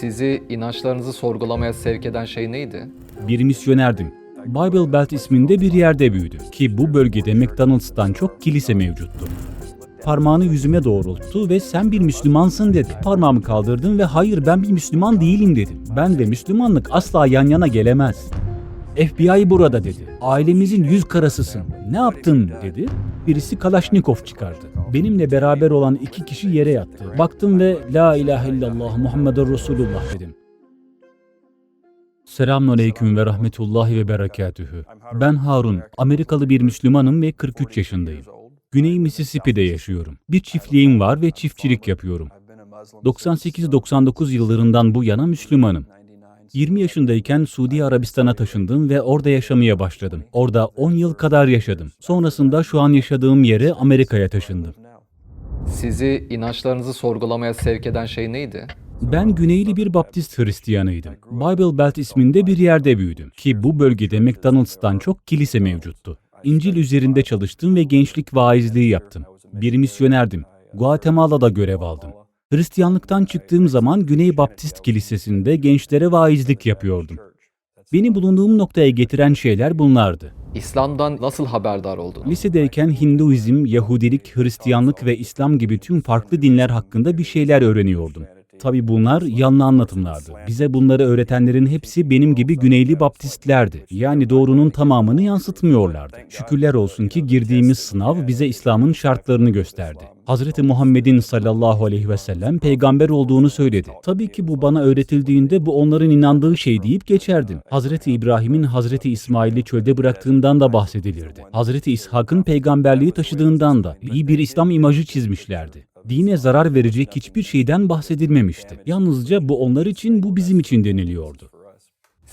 Sizi inançlarınızı sorgulamaya sevk eden şey neydi? Bir misyonerdim. Bible Belt isminde bir yerde büyüdüm ki bu bölgede McDonald's'tan çok kilise mevcuttu. Parmağını yüzüme doğrulttu ve sen bir Müslümansın dedi. Parmağımı kaldırdım ve hayır ben bir Müslüman değilim dedim. Ben ve Müslümanlık asla yan yana gelemez. FBI burada dedi. Ailemizin yüz karasısın. Ne yaptın dedi. Birisi Kalaşnikov çıkardı. Benimle beraber olan iki kişi yere yattı. Baktım ve La ilahe illallah Muhammeden Resulullah dedim. Selamünaleyküm ve rahmetullahi ve berekatühü. Ben Harun, Amerikalı bir Müslümanım ve 43 yaşındayım. Güney Mississippi'de yaşıyorum. Bir çiftliğim var ve çiftçilik yapıyorum. 98-99 yıllarından bu yana Müslümanım. 20 yaşındayken Suudi Arabistan'a taşındım ve orada yaşamaya başladım. Orada 10 yıl kadar yaşadım. Sonrasında şu an yaşadığım yere Amerika'ya taşındım. Sizi inançlarınızı sorgulamaya sevk eden şey neydi? Ben Güneyli bir Baptist Hristiyanıydım. Bible Belt isminde bir yerde büyüdüm ki bu bölgede McDonald's'tan çok kilise mevcuttu. İncil üzerinde çalıştım ve gençlik vaizliği yaptım. Bir misyonerdim. Guatemala'da görev aldım. Hristiyanlıktan çıktığım zaman Güney Baptist Kilisesi'nde gençlere vaizlik yapıyordum. Beni bulunduğum noktaya getiren şeyler bunlardı. İslam'dan nasıl haberdar oldunuz? Lisedeyken Hinduizm, Yahudilik, Hristiyanlık ve İslam gibi tüm farklı dinler hakkında bir şeyler öğreniyordum. Tabi bunlar yanlı anlatımlardı. Bize bunları öğretenlerin hepsi benim gibi Güneyli Baptistlerdi. Yani doğrunun tamamını yansıtmıyorlardı. Şükürler olsun ki girdiğimiz sınav bize İslam'ın şartlarını gösterdi. Hazreti Muhammed'in sallallahu aleyhi ve sellem peygamber olduğunu söyledi. Tabii ki bu bana öğretildiğinde bu onların inandığı şey deyip geçerdim. Hazreti İbrahim'in Hazreti İsmail'i çölde bıraktığından da bahsedilirdi. Hazreti İshak'ın peygamberliği taşıdığından da iyi bir İslam imajı çizmişlerdi. Dine zarar verecek hiçbir şeyden bahsedilmemişti. Yalnızca bu onlar için, bu bizim için deniliyordu.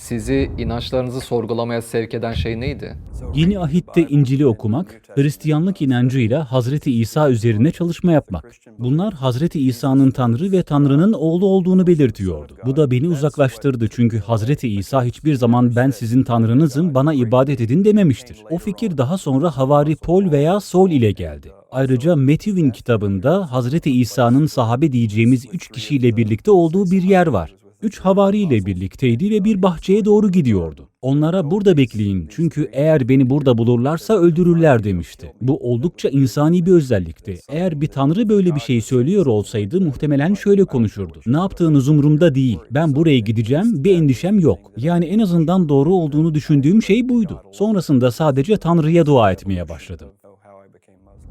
Sizi inançlarınızı sorgulamaya sevk eden şey neydi? Yeni ahitte İncil'i okumak, Hristiyanlık inancıyla Hazreti İsa üzerine çalışma yapmak. Bunlar Hazreti İsa'nın Tanrı ve Tanrı'nın oğlu olduğunu belirtiyordu. Bu da beni uzaklaştırdı çünkü Hazreti İsa hiçbir zaman ben sizin Tanrınızım bana ibadet edin dememiştir. O fikir daha sonra Havari Paul veya Saul ile geldi. Ayrıca Matthew'in kitabında Hazreti İsa'nın sahabe diyeceğimiz üç kişiyle birlikte olduğu bir yer var. Üç havari ile birlikteydi ve bir bahçeye doğru gidiyordu. Onlara burada bekleyin çünkü eğer beni burada bulurlarsa öldürürler demişti. Bu oldukça insani bir özellikti. Eğer bir tanrı böyle bir şey söylüyor olsaydı muhtemelen şöyle konuşurdu. Ne yaptığınız umurumda değil. Ben buraya gideceğim bir endişem yok. Yani en azından doğru olduğunu düşündüğüm şey buydu. Sonrasında sadece tanrıya dua etmeye başladım.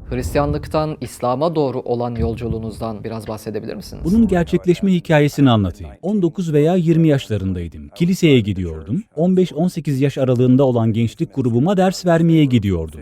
Hristiyanlıktan İslam'a doğru olan yolculuğunuzdan biraz bahsedebilir misiniz? Bunun gerçekleşme hikayesini anlatayım. 19 veya 20 yaşlarındaydım. Kiliseye gidiyordum. 15-18 yaş aralığında olan gençlik grubuma ders vermeye gidiyordum.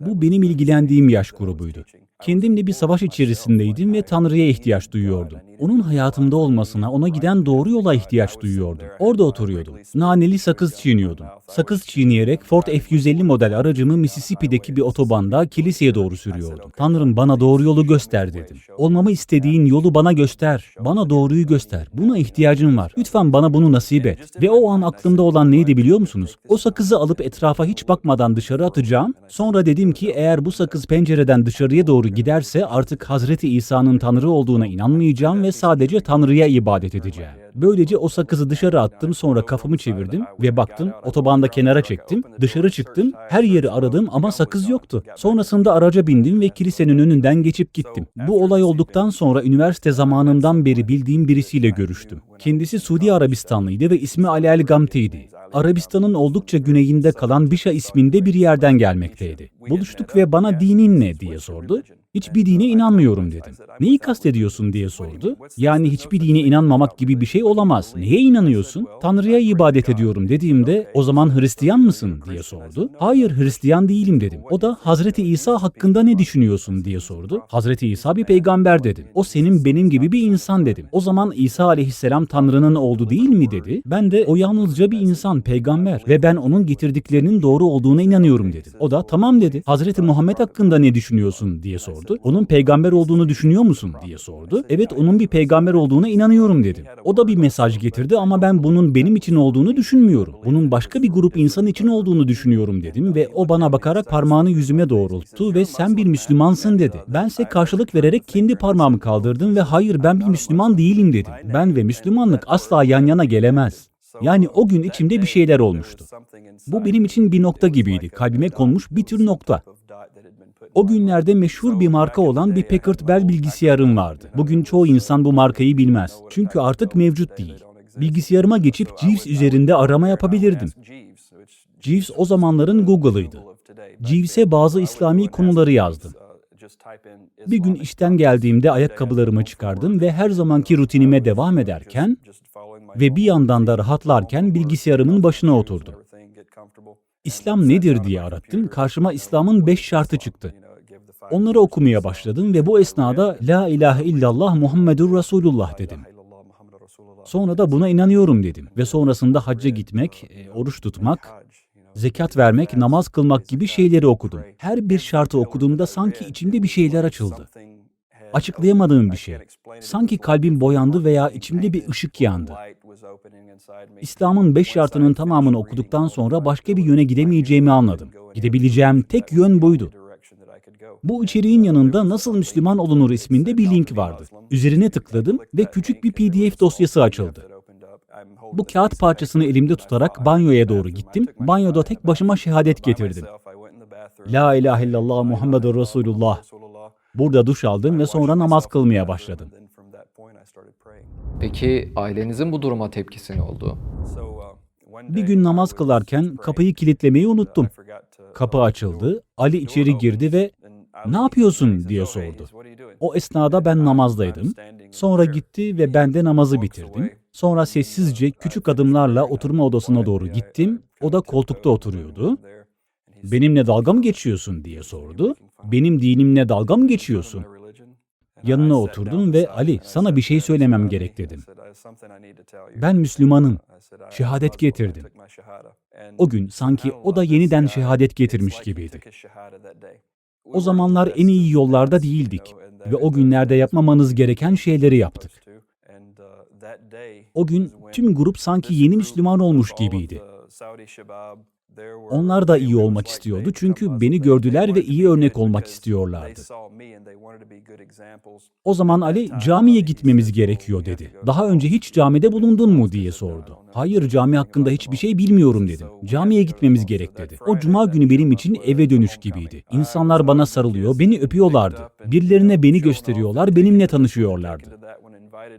Bu benim ilgilendiğim yaş grubuydu. Kendimle bir savaş içerisindeydim ve Tanrı'ya ihtiyaç duyuyordum. Onun hayatımda olmasına, ona giden doğru yola ihtiyaç duyuyordum. Orada oturuyordum. Naneli sakız çiğniyordum. Sakız çiğneyerek Ford F-150 model aracımı Mississippi'deki bir otobanda kiliseye doğru sürüyordum. Tanrım bana doğru yolu göster dedim. Olmamı istediğin yolu bana göster. Bana doğruyu göster. Buna ihtiyacım var. Lütfen bana bunu nasip et. Ve o an aklımda olan neydi biliyor musunuz? O sakızı alıp etrafa hiç bakmadan dışarı atacağım. Sonra dedim ki eğer bu sakız pencereden dışarıya doğru giderse artık Hazreti İsa'nın Tanrı olduğuna inanmayacağım ve sadece Tanrı'ya ibadet edeceğim. Böylece o sakızı dışarı attım sonra kafamı çevirdim ve baktım otobanda kenara çektim. Dışarı çıktım her yeri aradım ama sakız yoktu. Sonrasında araca bindim ve kilisenin önünden geçip gittim. Bu olay olduktan sonra üniversite zamanımdan beri bildiğim birisiyle görüştüm. Kendisi Suudi Arabistanlıydı ve ismi Ali El Gamti'ydi. Arabistan'ın oldukça güneyinde kalan Bişa isminde bir yerden gelmekteydi. Buluştuk ve bana dinin ne diye sordu. Hiçbir dine inanmıyorum dedim. Neyi kastediyorsun diye sordu. Yani hiçbir dine inanmamak gibi bir şey olamaz. Neye inanıyorsun? Tanrı'ya ibadet ediyorum dediğimde o zaman Hristiyan mısın diye sordu. Hayır Hristiyan değilim dedim. O da Hazreti İsa hakkında ne düşünüyorsun diye sordu. Hazreti İsa bir peygamber dedim. O senin benim gibi bir insan dedim. O zaman İsa aleyhisselam Tanrı'nın oğlu değil mi dedi. Ben de o yalnızca bir insan, peygamber ve ben onun getirdiklerinin doğru olduğuna inanıyorum dedim. O da tamam dedi. Hazreti Muhammed hakkında ne düşünüyorsun diye sordu. Onun peygamber olduğunu düşünüyor musun diye sordu. Evet onun bir peygamber olduğuna inanıyorum dedim. O da bir mesaj getirdi ama ben bunun benim için olduğunu düşünmüyorum. Bunun başka bir grup insan için olduğunu düşünüyorum dedim ve o bana bakarak parmağını yüzüme doğrulttu ve sen bir Müslümansın dedi. Bense karşılık vererek kendi parmağımı kaldırdım ve hayır ben bir Müslüman değilim dedim. Ben ve Müslümanlık asla yan yana gelemez. Yani o gün içimde bir şeyler olmuştu. Bu benim için bir nokta gibiydi. Kalbime konmuş bir tür nokta. O günlerde meşhur bir marka olan bir Packard Bell bilgisayarım vardı. Bugün çoğu insan bu markayı bilmez. Çünkü artık mevcut değil. Bilgisayarıma geçip Jeeves üzerinde arama yapabilirdim. Jeeves o zamanların Google'ıydı. Jeeves'e bazı İslami konuları yazdım. Bir gün işten geldiğimde ayakkabılarımı çıkardım ve her zamanki rutinime devam ederken ve bir yandan da rahatlarken bilgisayarımın başına oturdum. İslam nedir diye arattım. Karşıma İslam'ın beş şartı çıktı. Onları okumaya başladım ve bu esnada La ilahe illallah Muhammedur Resulullah dedim. Sonra da buna inanıyorum dedim ve sonrasında hacca gitmek, e, oruç tutmak, zekat vermek, namaz kılmak gibi şeyleri okudum. Her bir şartı okuduğumda sanki içimde bir şeyler açıldı. Açıklayamadığım bir şey. Sanki kalbim boyandı veya içimde bir ışık yandı. İslam'ın beş şartının tamamını okuduktan sonra başka bir yöne gidemeyeceğimi anladım. Gidebileceğim tek yön buydu. Bu içeriğin yanında Nasıl Müslüman Olunur isminde bir link vardı. Üzerine tıkladım ve küçük bir PDF dosyası açıldı. Bu kağıt parçasını elimde tutarak banyoya doğru gittim. Banyoda tek başıma şehadet getirdim. La ilahe illallah Muhammedur Resulullah. Burada duş aldım ve sonra namaz kılmaya başladım. Peki ailenizin bu duruma tepkisi ne oldu? Bir gün namaz kılarken kapıyı kilitlemeyi unuttum. Kapı açıldı, Ali içeri girdi ve "Ne yapıyorsun?" diye sordu. O esnada ben namazdaydım. Sonra gitti ve ben de namazı bitirdim. Sonra sessizce küçük adımlarla oturma odasına doğru gittim. O da koltukta oturuyordu. "Benimle dalga mı geçiyorsun?" diye sordu. "Benim dinimle dalga mı geçiyorsun?" Yanına oturdum ve Ali sana bir şey söylemem gerek dedim. Ben Müslümanım. Şehadet getirdim. O gün sanki o da yeniden şehadet getirmiş gibiydi. O zamanlar en iyi yollarda değildik ve o günlerde yapmamanız gereken şeyleri yaptık. O gün tüm grup sanki yeni Müslüman olmuş gibiydi. Onlar da iyi olmak istiyordu çünkü beni gördüler ve iyi örnek olmak istiyorlardı. O zaman Ali camiye gitmemiz gerekiyor dedi. Daha önce hiç camide bulundun mu diye sordu. Hayır cami hakkında hiçbir şey bilmiyorum dedim. Camiye gitmemiz gerek dedi. O cuma günü benim için eve dönüş gibiydi. İnsanlar bana sarılıyor, beni öpüyorlardı. Birilerine beni gösteriyorlar, benimle tanışıyorlardı.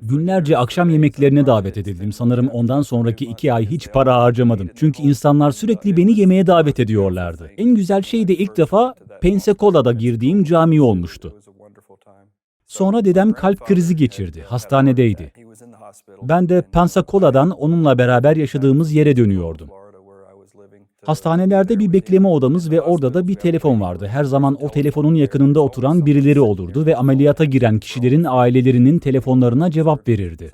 Günlerce akşam yemeklerine davet edildim. Sanırım ondan sonraki iki ay hiç para harcamadım. Çünkü insanlar sürekli beni yemeğe davet ediyorlardı. En güzel şey de ilk defa Pensacola'da girdiğim cami olmuştu. Sonra dedem kalp krizi geçirdi. Hastanedeydi. Ben de Pensacola'dan onunla beraber yaşadığımız yere dönüyordum. Hastanelerde bir bekleme odamız ve orada da bir telefon vardı. Her zaman o telefonun yakınında oturan birileri olurdu ve ameliyata giren kişilerin ailelerinin telefonlarına cevap verirdi.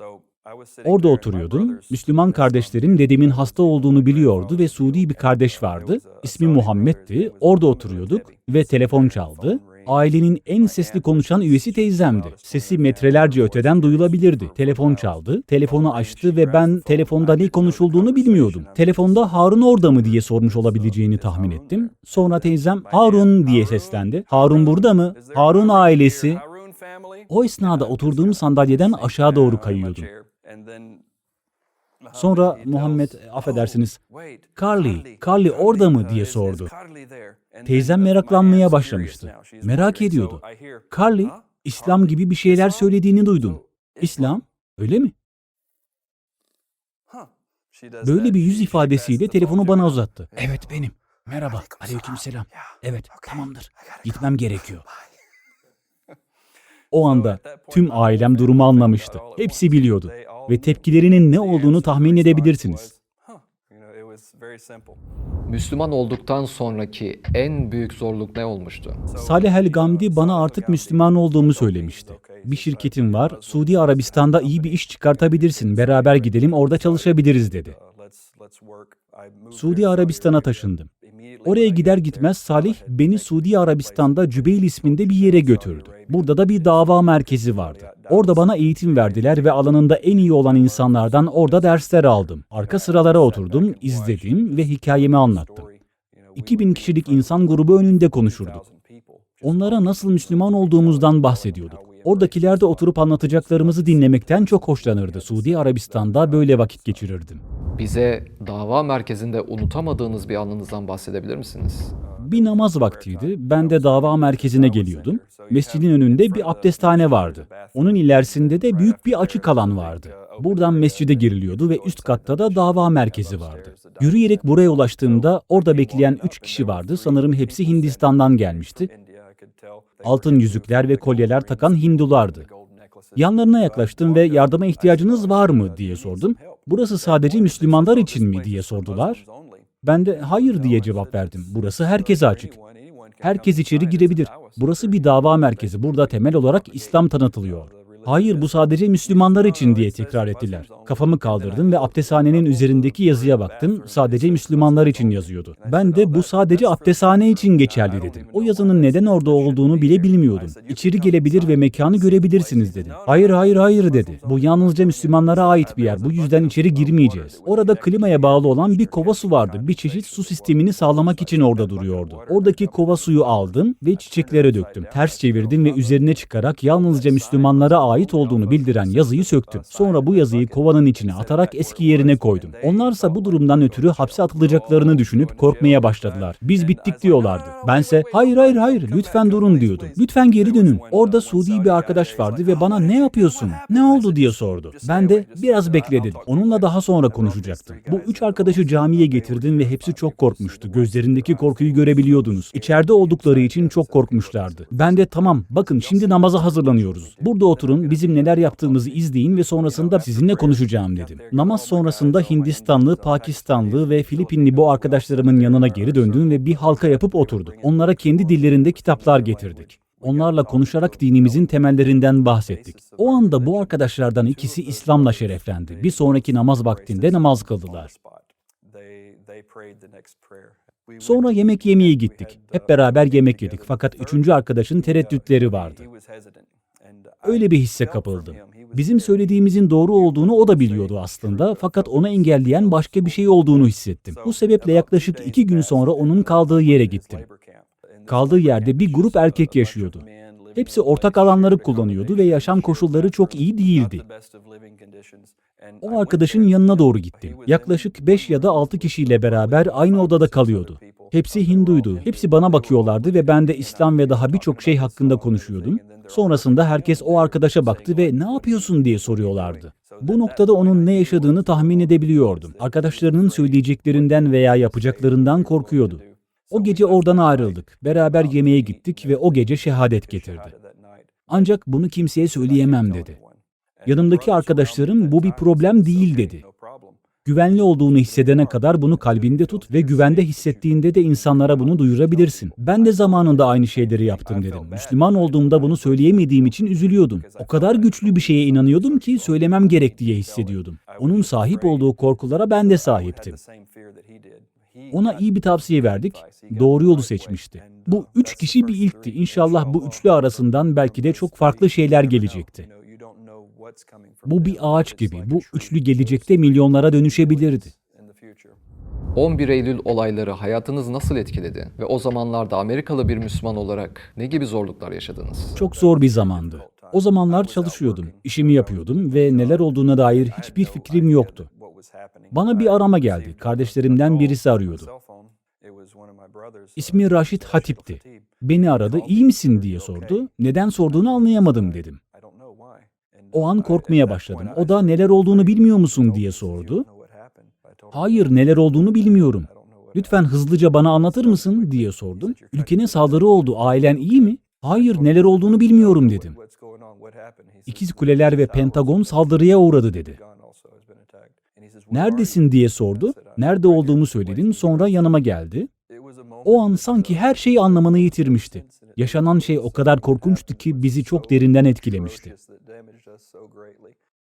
Orada oturuyordum. Müslüman kardeşlerim dedemin hasta olduğunu biliyordu ve Suudi bir kardeş vardı. İsmi Muhammed'ti. Orada oturuyorduk ve telefon çaldı. Ailenin en sesli konuşan üyesi teyzemdi. Sesi metrelerce öteden duyulabilirdi. Telefon çaldı, telefonu açtı ve ben telefonda ne konuşulduğunu bilmiyordum. Telefonda Harun orada mı diye sormuş olabileceğini tahmin ettim. Sonra teyzem Harun diye seslendi. Harun burada mı? Harun ailesi. O esnada oturduğum sandalyeden aşağı doğru kayıyordum. Sonra Muhammed affedersiniz Carly, Carly orada mı diye sordu. Teyzem meraklanmaya başlamıştı. Merak ediyordu. Carly, İslam gibi bir şeyler söylediğini duydum. İslam, öyle mi? Böyle bir yüz ifadesiyle telefonu bana uzattı. Evet benim. Merhaba. Aleykümselam. Evet, tamamdır. Gitmem gerekiyor. O anda tüm ailem durumu anlamıştı. Hepsi biliyordu ve tepkilerinin ne olduğunu tahmin edebilirsiniz. Müslüman olduktan sonraki en büyük zorluk ne olmuştu? Salih El Gamdi bana artık Müslüman olduğumu söylemişti. Bir şirketim var, Suudi Arabistan'da iyi bir iş çıkartabilirsin, beraber gidelim orada çalışabiliriz dedi. Suudi Arabistan'a taşındım. Oraya gider gitmez Salih beni Suudi Arabistan'da Cübeyl isminde bir yere götürdü. Burada da bir dava merkezi vardı. Orada bana eğitim verdiler ve alanında en iyi olan insanlardan orada dersler aldım. Arka sıralara oturdum, izledim ve hikayemi anlattım. 2000 kişilik insan grubu önünde konuşurduk. Onlara nasıl Müslüman olduğumuzdan bahsediyorduk. Oradakiler de oturup anlatacaklarımızı dinlemekten çok hoşlanırdı. Suudi Arabistan'da böyle vakit geçirirdim. Bize dava merkezinde unutamadığınız bir anınızdan bahsedebilir misiniz? Bir namaz vaktiydi. Ben de dava merkezine geliyordum. Mescidin önünde bir abdesthane vardı. Onun ilerisinde de büyük bir açık alan vardı. Buradan mescide giriliyordu ve üst katta da dava merkezi vardı. Yürüyerek buraya ulaştığımda orada bekleyen üç kişi vardı. Sanırım hepsi Hindistan'dan gelmişti. Altın yüzükler ve kolyeler takan Hindulardı. Yanlarına yaklaştım ve yardıma ihtiyacınız var mı diye sordum. Burası sadece Müslümanlar için mi diye sordular. Ben de hayır diye cevap verdim. Burası herkese açık. Herkes içeri girebilir. Burası bir dava merkezi. Burada temel olarak İslam tanıtılıyor. Hayır bu sadece Müslümanlar için diye tekrar ettiler. Kafamı kaldırdım ve abdesthanenin üzerindeki yazıya baktım. Sadece Müslümanlar için yazıyordu. Ben de bu sadece abdesthane için geçerli dedim. O yazının neden orada olduğunu bile bilmiyordum. İçeri gelebilir ve mekanı görebilirsiniz dedi. Hayır hayır hayır dedi. Bu yalnızca Müslümanlara ait bir yer. Bu yüzden içeri girmeyeceğiz. Orada klimaya bağlı olan bir kova su vardı. Bir çeşit su sistemini sağlamak için orada duruyordu. Oradaki kova suyu aldım ve çiçeklere döktüm. Ters çevirdim ve üzerine çıkarak yalnızca Müslümanlara ait olduğunu bildiren yazıyı söktüm. Sonra bu yazıyı kovanın içine atarak eski yerine koydum. Onlarsa bu durumdan ötürü hapse atılacaklarını düşünüp korkmaya başladılar. Biz bittik diyorlardı. Bense hayır hayır hayır lütfen durun diyordum. Lütfen geri dönün. Orada Suudi bir arkadaş vardı ve bana ne yapıyorsun? Ne oldu diye sordu. Ben de biraz bekle dedim. Onunla daha sonra konuşacaktım. Bu üç arkadaşı camiye getirdim ve hepsi çok korkmuştu. Gözlerindeki korkuyu görebiliyordunuz. İçeride oldukları için çok korkmuşlardı. Ben de tamam bakın şimdi namaza hazırlanıyoruz. Burada oturun bizim neler yaptığımızı izleyin ve sonrasında sizinle konuşacağım dedim. Namaz sonrasında Hindistanlı, Pakistanlı ve Filipinli bu arkadaşlarımın yanına geri döndüm ve bir halka yapıp oturduk. Onlara kendi dillerinde kitaplar getirdik. Onlarla konuşarak dinimizin temellerinden bahsettik. O anda bu arkadaşlardan ikisi İslam'la şereflendi. Bir sonraki namaz vaktinde namaz kıldılar. Sonra yemek yemeye gittik. Hep beraber yemek yedik fakat üçüncü arkadaşın tereddütleri vardı. Öyle bir hisse kapıldım. Bizim söylediğimizin doğru olduğunu o da biliyordu aslında fakat onu engelleyen başka bir şey olduğunu hissettim. Bu sebeple yaklaşık iki gün sonra onun kaldığı yere gittim. Kaldığı yerde bir grup erkek yaşıyordu. Hepsi ortak alanları kullanıyordu ve yaşam koşulları çok iyi değildi. O arkadaşın yanına doğru gittim. Yaklaşık 5 ya da 6 kişiyle beraber aynı odada kalıyordu. Hepsi Hinduydu. Hepsi bana bakıyorlardı ve ben de İslam ve daha birçok şey hakkında konuşuyordum. Sonrasında herkes o arkadaşa baktı ve ne yapıyorsun diye soruyorlardı. Bu noktada onun ne yaşadığını tahmin edebiliyordum. Arkadaşlarının söyleyeceklerinden veya yapacaklarından korkuyordu. O gece oradan ayrıldık. Beraber yemeğe gittik ve o gece şehadet getirdi. Ancak bunu kimseye söyleyemem dedi. Yanımdaki arkadaşlarım bu bir problem değil dedi. Güvenli olduğunu hissedene kadar bunu kalbinde tut ve güvende hissettiğinde de insanlara bunu duyurabilirsin. Ben de zamanında aynı şeyleri yaptım dedim. Müslüman olduğumda bunu söyleyemediğim için üzülüyordum. O kadar güçlü bir şeye inanıyordum ki söylemem gerek diye hissediyordum. Onun sahip olduğu korkulara ben de sahiptim. Ona iyi bir tavsiye verdik. Doğru yolu seçmişti. Bu üç kişi bir ilkti. İnşallah bu üçlü arasından belki de çok farklı şeyler gelecekti. Bu bir ağaç gibi. Bu üçlü gelecekte milyonlara dönüşebilirdi. 11 Eylül olayları hayatınızı nasıl etkiledi ve o zamanlarda Amerikalı bir Müslüman olarak ne gibi zorluklar yaşadınız? Çok zor bir zamandı. O zamanlar çalışıyordum, işimi yapıyordum ve neler olduğuna dair hiçbir fikrim yoktu. Bana bir arama geldi. Kardeşlerimden birisi arıyordu. İsmi Raşit Hatip'ti. Beni aradı, iyi misin diye sordu. Neden sorduğunu anlayamadım dedim. O an korkmaya başladım. O da neler olduğunu bilmiyor musun diye sordu. Hayır, neler olduğunu bilmiyorum. Lütfen hızlıca bana anlatır mısın diye sordum. Ülkene saldırı oldu, ailen iyi mi? Hayır, neler olduğunu bilmiyorum dedim. İkiz Kuleler ve Pentagon saldırıya uğradı dedi. Neredesin diye sordu. Nerede olduğumu söyledim. Sonra yanıma geldi. O an sanki her şey anlamını yitirmişti. Yaşanan şey o kadar korkunçtu ki bizi çok derinden etkilemişti.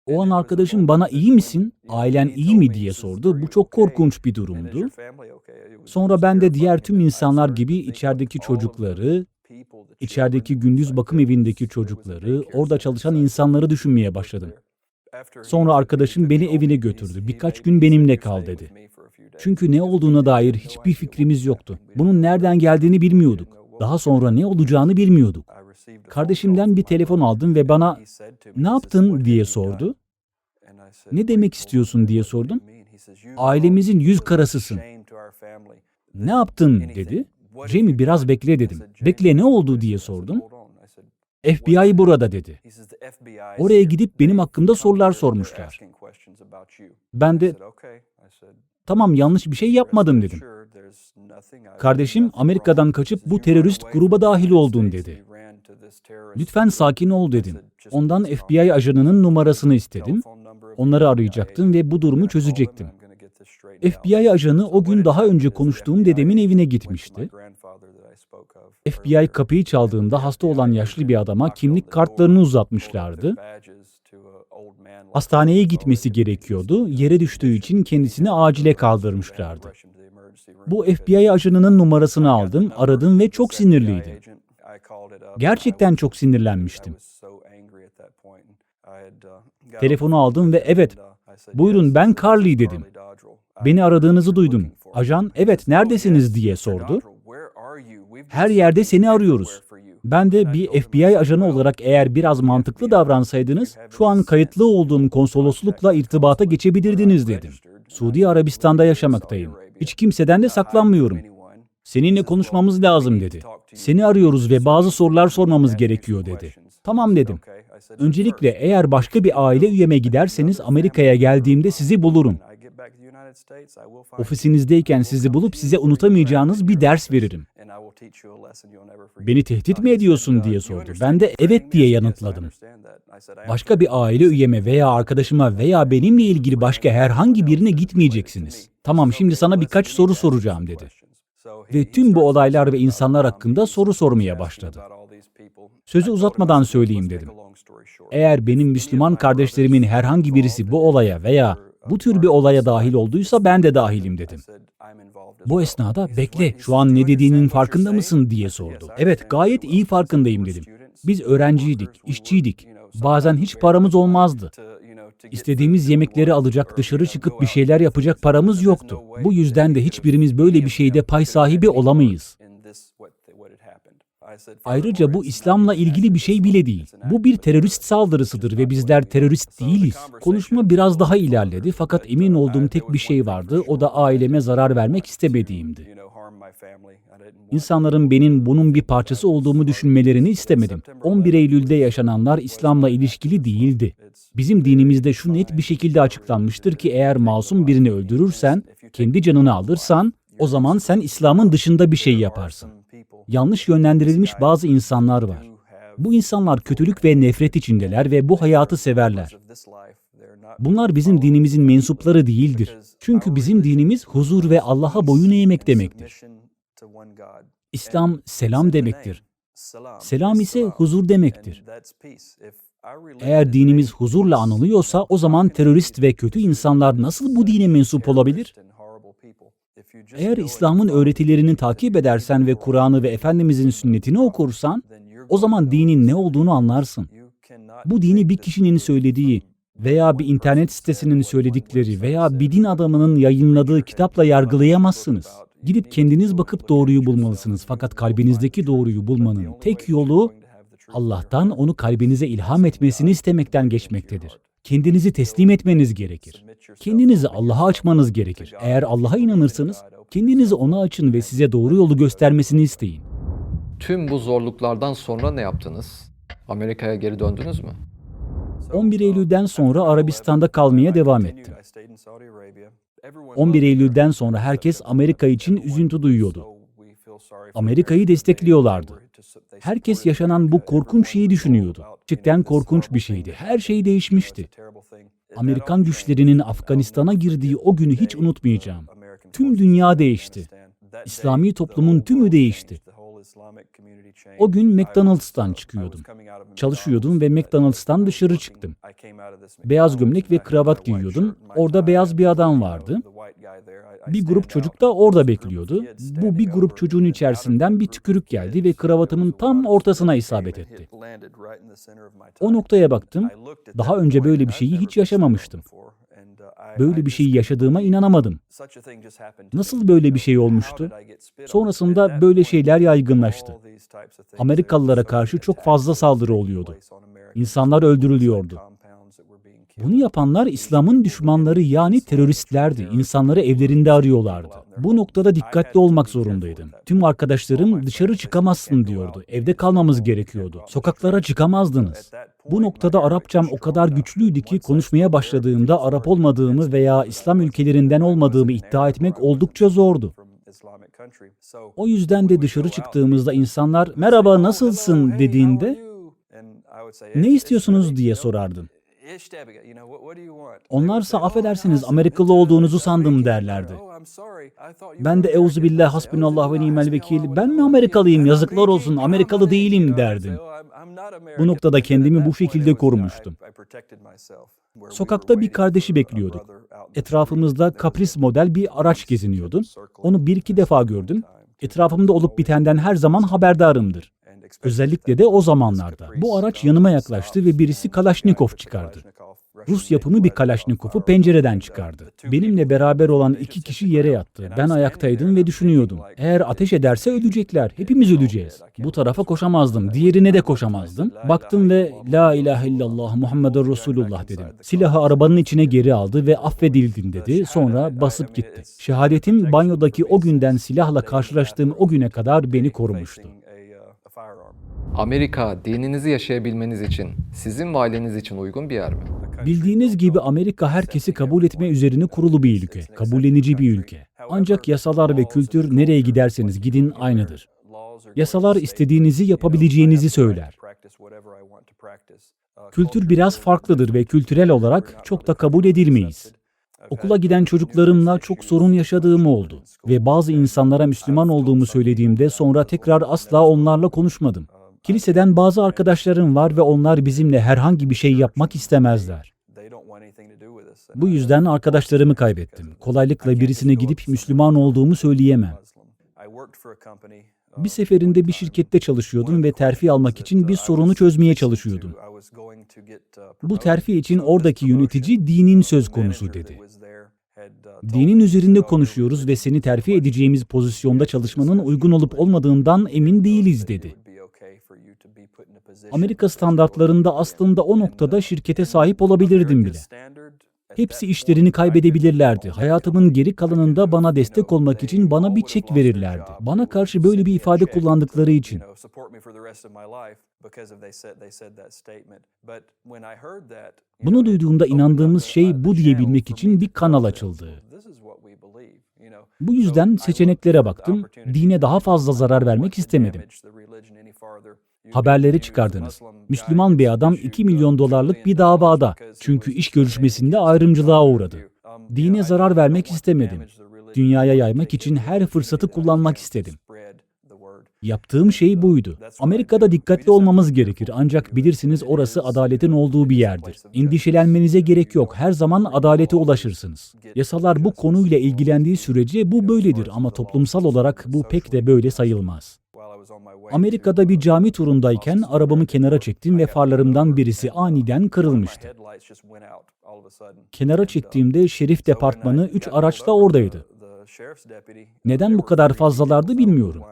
O an arkadaşım bana iyi misin, ailen iyi mi diye sordu. Bu çok korkunç bir durumdu. Sonra ben de diğer tüm insanlar gibi içerideki çocukları, içerideki gündüz bakım evindeki çocukları, orada çalışan insanları düşünmeye başladım. Sonra arkadaşım beni evine götürdü. Birkaç gün benimle kal dedi. Çünkü ne olduğuna dair hiçbir fikrimiz yoktu. Bunun nereden geldiğini bilmiyorduk. Daha sonra ne olacağını bilmiyorduk. Kardeşimden bir telefon aldım ve bana ne yaptın diye sordu. Ne demek istiyorsun diye sordum. Ailemizin yüz karasısın. Ne yaptın dedi. Jamie biraz bekle dedim. Bekle ne oldu diye sordum. FBI burada dedi. Oraya gidip benim hakkımda sorular sormuşlar. Ben de tamam yanlış bir şey yapmadım dedim. Kardeşim Amerika'dan kaçıp bu terörist gruba dahil oldun dedi. Lütfen sakin ol dedim. Ondan FBI ajanının numarasını istedim. Onları arayacaktım ve bu durumu çözecektim. FBI ajanı o gün daha önce konuştuğum dedemin evine gitmişti. FBI kapıyı çaldığında hasta olan yaşlı bir adama kimlik kartlarını uzatmışlardı. Hastaneye gitmesi gerekiyordu. Yere düştüğü için kendisini acile kaldırmışlardı. Bu FBI ajanının numarasını aldım, aradım ve çok sinirliydim. Gerçekten çok sinirlenmiştim. Telefonu aldım ve evet, buyurun ben Carly dedim. Beni aradığınızı duydum. Ajan, evet neredesiniz diye sordu. Her yerde seni arıyoruz. Ben de bir FBI ajanı olarak eğer biraz mantıklı davransaydınız, şu an kayıtlı olduğum konsoloslukla irtibata geçebilirdiniz dedim. Suudi Arabistan'da yaşamaktayım. Hiç kimseden de saklanmıyorum. Seninle konuşmamız lazım dedi. Seni arıyoruz ve bazı sorular sormamız gerekiyor dedi. Tamam dedim. Öncelikle eğer başka bir aile üyeme giderseniz Amerika'ya geldiğimde sizi bulurum. Ofisinizdeyken sizi bulup size unutamayacağınız bir ders veririm. Beni tehdit mi ediyorsun diye sordu. Ben de evet diye yanıtladım. Başka bir aile üyeme veya arkadaşıma veya benimle ilgili başka herhangi birine gitmeyeceksiniz. Tamam şimdi sana birkaç soru soracağım dedi. Ve tüm bu olaylar ve insanlar hakkında soru sormaya başladı. Sözü uzatmadan söyleyeyim dedim. Eğer benim Müslüman kardeşlerimin herhangi birisi bu olaya veya bu tür bir olaya dahil olduysa ben de dahilim dedim. Bu esnada bekle şu an ne dediğinin farkında mısın diye sordu. Evet gayet iyi farkındayım dedim. Biz öğrenciydik, işçiydik. Bazen hiç paramız olmazdı. İstediğimiz yemekleri alacak, dışarı çıkıp bir şeyler yapacak paramız yoktu. Bu yüzden de hiçbirimiz böyle bir şeyde pay sahibi olamayız. Ayrıca bu İslam'la ilgili bir şey bile değil. Bu bir terörist saldırısıdır ve bizler terörist değiliz. Konuşma biraz daha ilerledi fakat emin olduğum tek bir şey vardı. O da aileme zarar vermek istemediğimdi. İnsanların benim bunun bir parçası olduğumu düşünmelerini istemedim. 11 Eylül'de yaşananlar İslam'la ilişkili değildi. Bizim dinimizde şu net bir şekilde açıklanmıştır ki eğer masum birini öldürürsen, kendi canını alırsan, o zaman sen İslam'ın dışında bir şey yaparsın. Yanlış yönlendirilmiş bazı insanlar var. Bu insanlar kötülük ve nefret içindeler ve bu hayatı severler. Bunlar bizim dinimizin mensupları değildir. Çünkü bizim dinimiz huzur ve Allah'a boyun eğmek demektir. İslam selam demektir. Selam ise huzur demektir. Eğer dinimiz huzurla anılıyorsa o zaman terörist ve kötü insanlar nasıl bu dine mensup olabilir? Eğer İslam'ın öğretilerini takip edersen ve Kur'an'ı ve Efendimizin sünnetini okursan, o zaman dinin ne olduğunu anlarsın. Bu dini bir kişinin söylediği veya bir internet sitesinin söyledikleri veya bir din adamının yayınladığı kitapla yargılayamazsınız. Gidip kendiniz bakıp doğruyu bulmalısınız. Fakat kalbinizdeki doğruyu bulmanın tek yolu Allah'tan onu kalbinize ilham etmesini istemekten geçmektedir. Kendinizi teslim etmeniz gerekir. Kendinizi Allah'a açmanız gerekir. Eğer Allah'a inanırsanız kendinizi ona açın ve size doğru yolu göstermesini isteyin. Tüm bu zorluklardan sonra ne yaptınız? Amerika'ya geri döndünüz mü? 11 Eylül'den sonra Arabistan'da kalmaya devam ettim. 11 Eylül'den sonra herkes Amerika için üzüntü duyuyordu. Amerika'yı destekliyorlardı. Herkes yaşanan bu korkunç şeyi düşünüyordu. Gerçekten korkunç bir şeydi. Her şey değişmişti. Amerikan güçlerinin Afganistan'a girdiği o günü hiç unutmayacağım. Tüm dünya değişti. İslami toplumun tümü değişti. O gün McDonald's'tan çıkıyordum. Çalışıyordum ve McDonald's'tan dışarı çıktım. Beyaz gömlek ve kravat giyiyordum. Orada beyaz bir adam vardı. Bir grup çocuk da orada bekliyordu. Bu bir grup çocuğun içerisinden bir tükürük geldi ve kravatımın tam ortasına isabet etti. O noktaya baktım. Daha önce böyle bir şeyi hiç yaşamamıştım. Böyle bir şeyi yaşadığıma inanamadım. Nasıl böyle bir şey olmuştu? Sonrasında böyle şeyler yaygınlaştı. Amerikalılara karşı çok fazla saldırı oluyordu. İnsanlar öldürülüyordu. Bunu yapanlar İslam'ın düşmanları yani teröristlerdi. İnsanları evlerinde arıyorlardı. Bu noktada dikkatli olmak zorundaydım. Tüm arkadaşlarım dışarı çıkamazsın diyordu. Evde kalmamız gerekiyordu. Sokaklara çıkamazdınız. Bu noktada Arapçam o kadar güçlüydü ki konuşmaya başladığımda Arap olmadığımı veya İslam ülkelerinden olmadığımı iddia etmek oldukça zordu. O yüzden de dışarı çıktığımızda insanlar merhaba nasılsın dediğinde ne istiyorsunuz diye sorardım. Onlarsa affedersiniz Amerikalı olduğunuzu sandım derlerdi. Ben de euzubillah hasbunallah ve nimel vekil. ben mi Amerikalıyım? Yazıklar olsun Amerikalı değilim derdim. Bu noktada kendimi bu şekilde korumuştum. Sokakta bir kardeşi bekliyorduk. Etrafımızda kapris model bir araç geziniyordu. Onu bir iki defa gördüm. Etrafımda olup bitenden her zaman haberdarımdır. Özellikle de o zamanlarda. Bu araç yanıma yaklaştı ve birisi Kalaşnikov çıkardı. Rus yapımı bir Kalaşnikov'u pencereden çıkardı. Benimle beraber olan iki kişi yere yattı. Ben ayaktaydım ve düşünüyordum. Eğer ateş ederse ölecekler. Hepimiz öleceğiz. Bu tarafa koşamazdım. Diğerine de koşamazdım. Baktım ve La ilahe illallah Muhammeden Resulullah dedim. Silahı arabanın içine geri aldı ve affedildin dedi. Sonra basıp gitti. Şehadetim banyodaki o günden silahla karşılaştığım o güne kadar beni korumuştu. Amerika dininizi yaşayabilmeniz için sizin ve için uygun bir yer mi? Bildiğiniz gibi Amerika herkesi kabul etme üzerine kurulu bir ülke, kabullenici bir ülke. Ancak yasalar ve kültür nereye giderseniz gidin aynıdır. Yasalar istediğinizi yapabileceğinizi söyler. Kültür biraz farklıdır ve kültürel olarak çok da kabul edilmeyiz. Okula giden çocuklarımla çok sorun yaşadığım oldu ve bazı insanlara Müslüman olduğumu söylediğimde sonra tekrar asla onlarla konuşmadım. Kiliseden bazı arkadaşlarım var ve onlar bizimle herhangi bir şey yapmak istemezler. Bu yüzden arkadaşlarımı kaybettim. Kolaylıkla birisine gidip Müslüman olduğumu söyleyemem. Bir seferinde bir şirkette çalışıyordum ve terfi almak için bir sorunu çözmeye çalışıyordum. Bu terfi için oradaki yönetici dinin söz konusu dedi. Dinin üzerinde konuşuyoruz ve seni terfi edeceğimiz pozisyonda çalışmanın uygun olup olmadığından emin değiliz dedi. Amerika standartlarında aslında o noktada şirkete sahip olabilirdim bile. Hepsi işlerini kaybedebilirlerdi. Hayatımın geri kalanında bana destek olmak için bana bir çek verirlerdi. Bana karşı böyle bir ifade kullandıkları için. Bunu duyduğumda inandığımız şey bu diyebilmek için bir kanal açıldı. Bu yüzden seçeneklere baktım. Dine daha fazla zarar vermek istemedim. Haberleri çıkardınız. Müslüman bir adam 2 milyon dolarlık bir davada. Çünkü iş görüşmesinde ayrımcılığa uğradı. Dine zarar vermek istemedim. Dünyaya yaymak için her fırsatı kullanmak istedim. Yaptığım şey buydu. Amerika'da dikkatli olmamız gerekir ancak bilirsiniz orası adaletin olduğu bir yerdir. Endişelenmenize gerek yok. Her zaman adalete ulaşırsınız. Yasalar bu konuyla ilgilendiği sürece bu böyledir ama toplumsal olarak bu pek de böyle sayılmaz. Amerika'da bir cami turundayken arabamı kenara çektim ve farlarımdan birisi aniden kırılmıştı. Kenara çektiğimde şerif departmanı 3 araçla oradaydı. Neden bu kadar fazlalardı bilmiyorum.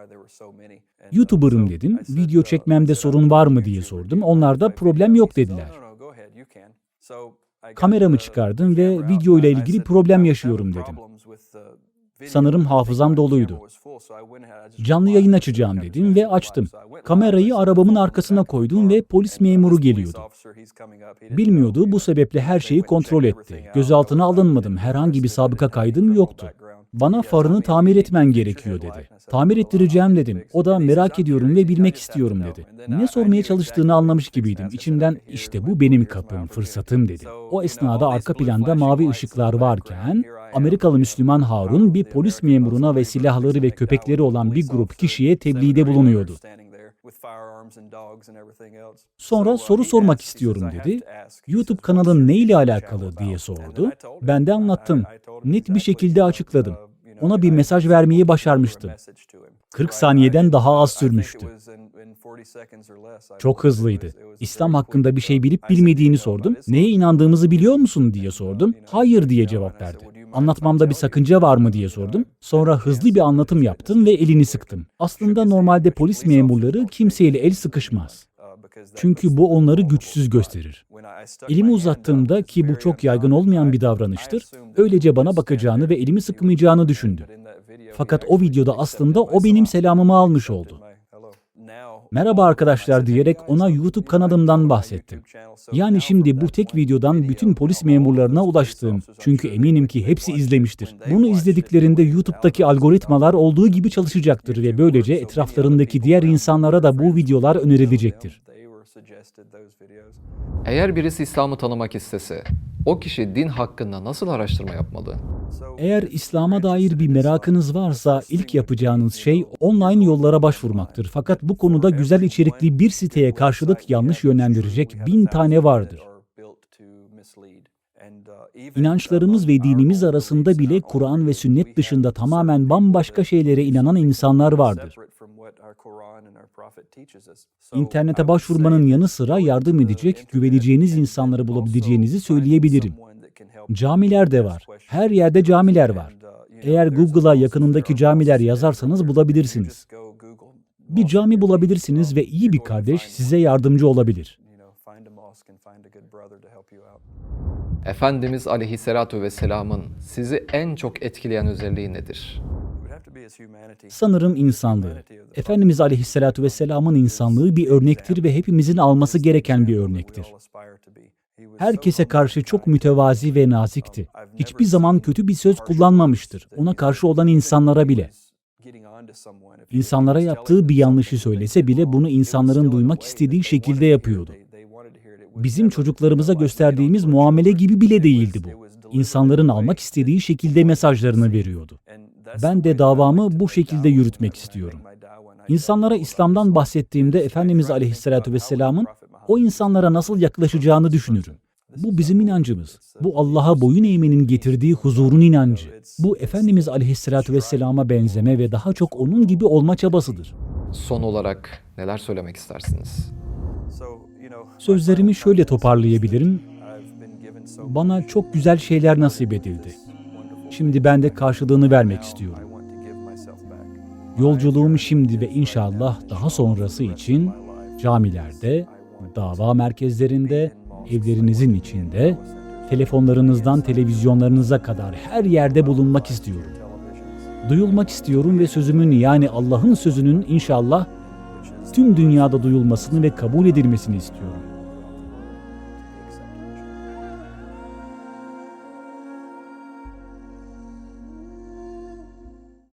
YouTuber'ım dedim. Video çekmemde sorun var mı diye sordum. Onlar da problem yok dediler. Kameramı çıkardım ve video ile ilgili problem yaşıyorum dedim. Sanırım hafızam doluydu. Canlı yayın açacağım dedim ve açtım. Kamerayı arabamın arkasına koydum ve polis memuru geliyordu. Bilmiyordu bu sebeple her şeyi kontrol etti. Gözaltına alınmadım. Herhangi bir sabıka kaydım yoktu. Bana farını tamir etmen gerekiyor dedi. Tamir ettireceğim dedim. O da merak ediyorum ve bilmek istiyorum dedi. Ne sormaya çalıştığını anlamış gibiydim. İçimden işte bu benim kapım, fırsatım dedi. O esnada arka planda mavi ışıklar varken Amerikalı Müslüman Harun bir polis memuruna ve silahları ve köpekleri olan bir grup kişiye tebliğde bulunuyordu. Sonra soru sormak istiyorum dedi. YouTube kanalın ne ile alakalı diye sordu. Ben de anlattım. Net bir şekilde açıkladım. Ona bir mesaj vermeyi başarmıştım. 40 saniyeden daha az sürmüştü. Çok hızlıydı. İslam hakkında bir şey bilip bilmediğini sordum. Neye inandığımızı biliyor musun diye sordum. Hayır diye cevap verdi. Anlatmamda bir sakınca var mı diye sordum. Sonra hızlı bir anlatım yaptım ve elini sıktım. Aslında normalde polis memurları kimseyle el sıkışmaz. Çünkü bu onları güçsüz gösterir. Elimi uzattığımda ki bu çok yaygın olmayan bir davranıştır, öylece bana bakacağını ve elimi sıkmayacağını düşündü. Fakat o videoda aslında o benim selamımı almış oldu. Merhaba arkadaşlar diyerek ona YouTube kanalımdan bahsettim. Yani şimdi bu tek videodan bütün polis memurlarına ulaştım. Çünkü eminim ki hepsi izlemiştir. Bunu izlediklerinde YouTube'daki algoritmalar olduğu gibi çalışacaktır ve böylece etraflarındaki diğer insanlara da bu videolar önerilecektir. Eğer birisi İslam'ı tanımak istese, o kişi din hakkında nasıl araştırma yapmalı? Eğer İslam'a dair bir merakınız varsa ilk yapacağınız şey online yollara başvurmaktır. Fakat bu konuda güzel içerikli bir siteye karşılık yanlış yönlendirecek bin tane vardır. İnançlarımız ve dinimiz arasında bile Kur'an ve sünnet dışında tamamen bambaşka şeylere inanan insanlar vardır. İnternete başvurmanın yanı sıra yardım edecek, güveneceğiniz insanları bulabileceğinizi söyleyebilirim. Camiler de var. Her yerde camiler var. Eğer Google'a yakınındaki camiler yazarsanız bulabilirsiniz. Bir cami bulabilirsiniz ve iyi bir kardeş size yardımcı olabilir. Efendimiz Aleyhisselatü Vesselam'ın sizi en çok etkileyen özelliği nedir? Sanırım insanlığı. Efendimiz Aleyhisselatü Vesselam'ın insanlığı bir örnektir ve hepimizin alması gereken bir örnektir. Herkese karşı çok mütevazi ve nazikti. Hiçbir zaman kötü bir söz kullanmamıştır. Ona karşı olan insanlara bile. İnsanlara yaptığı bir yanlışı söylese bile bunu insanların duymak istediği şekilde yapıyordu. Bizim çocuklarımıza gösterdiğimiz muamele gibi bile değildi bu. İnsanların almak istediği şekilde mesajlarını veriyordu. Ben de davamı bu şekilde yürütmek istiyorum. İnsanlara İslam'dan bahsettiğimde Efendimiz Aleyhisselatü Vesselam'ın o insanlara nasıl yaklaşacağını düşünürüm. Bu bizim inancımız. Bu Allah'a boyun eğmenin getirdiği huzurun inancı. Bu Efendimiz Aleyhisselatü Vesselam'a benzeme ve daha çok onun gibi olma çabasıdır. Son olarak neler söylemek istersiniz? Sözlerimi şöyle toparlayabilirim. Bana çok güzel şeyler nasip edildi. Şimdi ben de karşılığını vermek istiyorum. Yolculuğum şimdi ve inşallah daha sonrası için camilerde, dava merkezlerinde, evlerinizin içinde, telefonlarınızdan televizyonlarınıza kadar her yerde bulunmak istiyorum. Duyulmak istiyorum ve sözümün yani Allah'ın sözünün inşallah tüm dünyada duyulmasını ve kabul edilmesini istiyorum.